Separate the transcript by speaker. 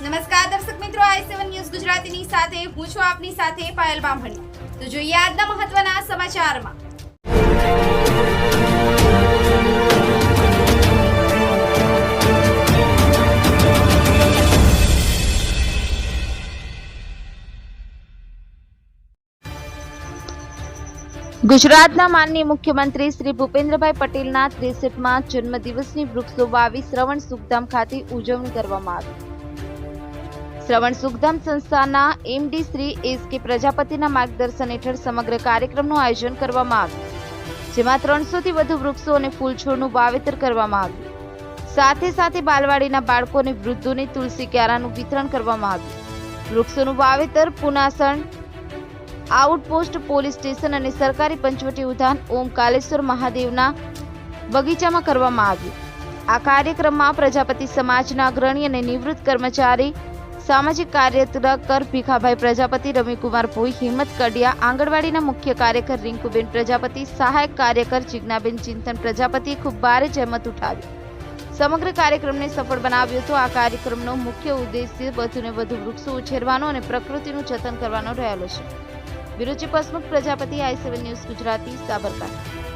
Speaker 1: નમસ્કાર દર્શક મિત્રો, આઈ સેવન ન્યૂઝ ગુજરાતીની સાથે, હું છું આપની સાથે પાયલ બામણી. તો જોઈએ આજના મહત્વના સમાચારમાં.
Speaker 2: ગુજરાતના માનનીય મુખ્યમંત્રી શ્રી ભૂપેન્દ્રભાઈ પટેલના ત્રેસઠમાં જન્મદિવસની વૃક્ષો વાવી શ્રવણ સુખધામ ખાતે ઉજવણી કરવામાં આવી. શ્રવણ સુખધામ સંસ્થાના એમડી શ્રી એસ કે પ્રજાપતિના માર્ગદર્શન હેઠળ સમગ્ર કાર્યક્રમનું આયોજન કરવામાં આવ્યું, જેમાં ત્રણસોથી વધુ વૃક્ષો અને ફૂલછોડનું વાવેતર કરવામાં આવ્યું. સાથે સાથે બાલવાડીના બાળકો અને વૃદ્ધોને તુલસી ક્યારાનું વિતરણ કરવામાં આવ્યું. વૃક્ષોનું વાવેતર, પુનાસણ, આઉટપોસ્ટ, પોલીસ સ્ટેશન અને સરકારી પંચવટી ઉદ્યાન ઓમ કાલેશ્વર મહાદેવના બગીચામાં કરવામાં આવ્યું. આ કાર્યક્રમમાં પ્રજાપતિ સમાજના અગ્રણી અને નિવૃત્ત કર્મચારી સામાજિક કાર્યકર ભીખાભાઈ પ્રજાપતિ, રવિકુમાર ભોઈ, હિંમત કડિયા, આંગણવાડીના મુખ્ય કાર્યકર રિંકુબેન પ્રજાપતિ, સહાયક કાર્યકર જિજ્ઞાબેન ચિંતન પ્રજાપતિએ ખૂબ ભારે જહેમત ઉઠાવી. સમગ્ર કાર્યક્રમને સફળ બનાવ્યો હતો. આ કાર્યક્રમનો મુખ્ય ઉદ્દેશ્ય વધુને વધુ વૃક્ષો ઉછેરવાનો અને પ્રકૃતિનું જતન કરવાનો રહેલો છે. વિરુચિ પસમુખ Prajapati, I seven news Gujarati, Sabarkantha.